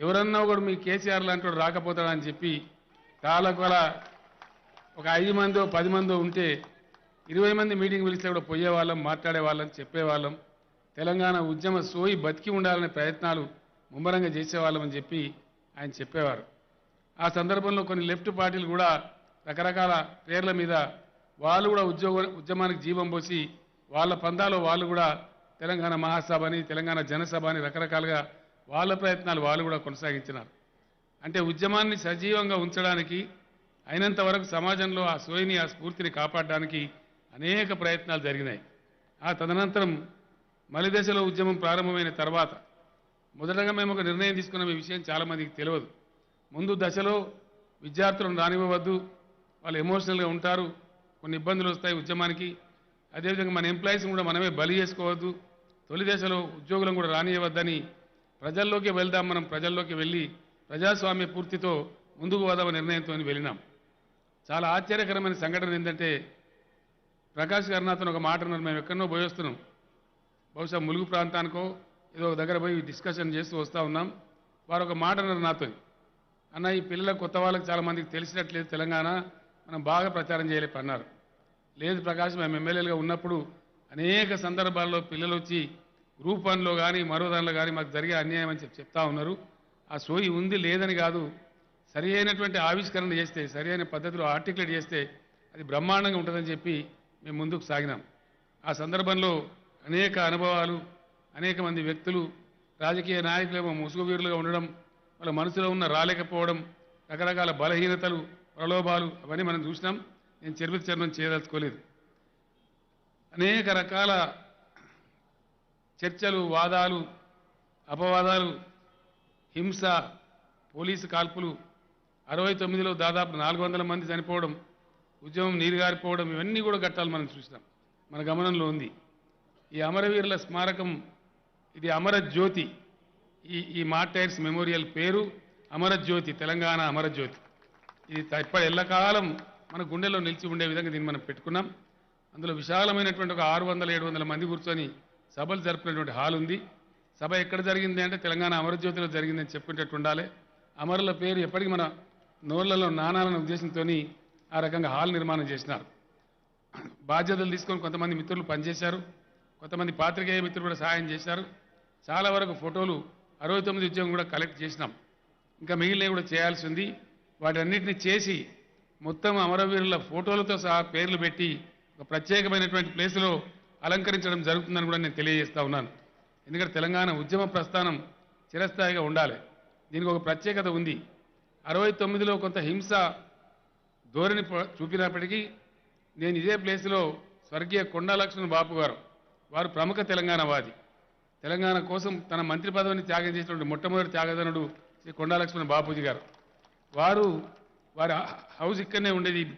ఎవరన్నా కూడా మీ కేసీఆర్ లాంటి వాడు రాకపోతాడని చెప్పి కాలకొల ఒక ఐదు మందో పది మందో ఉంటే ఇరవై మంది మీటింగ్ పిలిస్తే కూడా పోయేవాళ్ళం మాట్లాడేవాళ్ళం చెప్పేవాళ్ళం. తెలంగాణ ఉద్యమ సోయి బతికి ఉండాలనే ప్రయత్నాలు ముమ్మరంగా చేసేవాళ్ళం అని చెప్పి ఆయన చెప్పేవారు. ఆ సందర్భంలో కొన్ని లెఫ్ట్ పార్టీలు కూడా రకరకాల పేర్ల మీద వాళ్ళు కూడా ఉద్యోగ ఉద్యమానికి జీవం పోసి వాళ్ళ పందాలో వాళ్ళు కూడా తెలంగాణ మహాసభ అని తెలంగాణ జనసభ అని రకరకాలుగా వాళ్ళ ప్రయత్నాలు వాళ్ళు కూడా కొనసాగించినారు. అంటే ఉద్యమాన్ని సజీవంగా ఉంచడానికి అయినంత వరకు సమాజంలో ఆ సోయిని ఆ స్ఫూర్తిని కాపాడడానికి అనేక ప్రయత్నాలు జరిగినాయి. ఆ తదనంతరం మలి దశలో ఉద్యమం ప్రారంభమైన తర్వాత మొదటగా మేము ఒక నిర్ణయం తీసుకున్న. విషయం చాలామందికి తెలియదు. ముందు దశలో విద్యార్థులను రానివ్వవద్దు. వాళ్ళు ఎమోషనల్గా ఉంటారు. కొన్ని ఇబ్బందులు వస్తాయి ఉద్యమానికి. అదేవిధంగా మన ఎంప్లాయీస్ని కూడా మనమే బలి చేసుకోవద్దు. తొలి దశలో ఉద్యోగులను కూడా రానివ్వద్దని ప్రజల్లోకి వెళ్దాం మనం ప్రజల్లోకి వెళ్ళి ప్రజాస్వామ్య పూర్తితో ముందుకు పోదామని నిర్ణయంతో వెళ్ళినాం. చాలా ఆశ్చర్యకరమైన సంఘటన ఏంటంటే ప్రకాష్ గారు ఒక మాట అన్నారు. మేము ఎక్కడో పోయి వస్తున్నాం. బహుశా ములుగు ప్రాంతానికో ఏదో ఒక దగ్గర పోయి డిస్కషన్ చేస్తూ వస్తూ ఉన్నాం. వారు ఒక మాట అన్నారు నాతో అన్న ఈ పిల్లల కొత్త వాళ్ళకి చాలామందికి తెలిసినట్లేదు తెలంగాణ. మనం బాగా ప్రచారం చేయలేపు అన్నారు. లేదు ప్రకాష్ మేము ఎమ్మెల్యేలుగా ఉన్నప్పుడు అనేక సందర్భాల్లో పిల్లలు వచ్చి రూపంలో కానీ మరో దానిలో కానీ మాకు జరిగే అన్యాయం అని చెప్పి చెప్తా ఉన్నారు. ఆ సోయి ఉంది లేదని కాదు. సరి అయినటువంటి ఆవిష్కరణ చేస్తే సరి అయిన పద్ధతిలో ఆర్టికులేట్ చేస్తే అది బ్రహ్మాండంగా ఉంటుందని చెప్పి మేము ముందుకు సాగినాం. ఆ సందర్భంలో అనేక అనుభవాలు అనేక మంది వ్యక్తులు రాజకీయ నాయకులేమో ముసుగువీరులుగా ఉండడం వాళ్ళ మనసులో ఉన్న రాలేకపోవడం రకరకాల బలహీనతలు ప్రలోభాలు అవన్నీ మనం చూసినాం. నేను చరిత్ర చరణం చేయదలుచుకోలేదు. అనేక రకాల చర్చలు వాదాలు అపవాదాలు హింస పోలీసు కాల్పులు అరవై తొమ్మిదిలో దాదాపు నాలుగు వందల మంది చనిపోవడం ఉద్యమం నీరుగారిపోవడం ఇవన్నీ కూడా ఘట్టాలు మనం చూసినాం. మన గమనంలో ఉంది. ఈ అమరవీరుల స్మారకం ఇది అమరజ్యోతి. ఈ ఈ మార్టైర్స్ మెమోరియల్ పేరు అమరజ్యోతి తెలంగాణ అమరజ్యోతి. ఇది ఇప్పటి ఎల్లకాలం మన గుండెలో నిలిచి ఉండే విధంగా దీన్ని మనం పెట్టుకున్నాం. అందులో విశాలమైనటువంటి ఒక ఆరు వందల ఏడు వందల మంది కూర్చొని సభలు జరుపుకునేటువంటి హాల్ ఉంది. సభ ఎక్కడ జరిగింది అంటే తెలంగాణ అమరజ్యోతిలో జరిగిందని చెప్పుకునేటట్టు ఉండాలి. అమరుల పేరు ఎప్పటికీ మన నోళ్ళలో నానాలన్న ఉద్దేశంతో ఆ రకంగా హాల్ నిర్మాణం చేసినారు. బాధ్యతలు తీసుకొని కొంతమంది మిత్రులు పనిచేశారు. కొంతమంది పాత్రికేయ మిత్రులు కూడా సహాయం చేశారు. చాలా వరకు ఫోటోలు అరవై తొమ్మిది ఉద్యోగం కూడా కలెక్ట్ చేసినాం. ఇంకా మిగిలినవి కూడా చేయాల్సి ఉంది. వాటన్నిటిని చేసి మొత్తం అమరవీరుల ఫోటోలతో సహా పేర్లు పెట్టి ఒక ప్రత్యేకమైనటువంటి ప్లేసులో అలంకరించడం జరుగుతుందని కూడా నేను తెలియజేస్తా ఉన్నాను. ఎందుకంటే తెలంగాణ ఉద్యమ ప్రస్థానం చిరస్థాయిగా ఉండాలి. దీనికి ఒక ప్రత్యేకత ఉంది. అరవై తొమ్మిదిలో కొంత హింస ధోరణి చూపినప్పటికీ నేను ఇదే ప్లేస్లో స్వర్గీయ కొండా లక్ష్మణ్ బాపు గారు. వారు ప్రముఖ తెలంగాణవాది. తెలంగాణ కోసం తన మంత్రి పదవిని త్యాగం చేసినటువంటి మొట్టమొదటి త్యాగధనుడు శ్రీ కొండా లక్ష్మణ్ బాపూజీ గారు. వారు వారి హౌస్ ఇక్కడనే ఉండేది.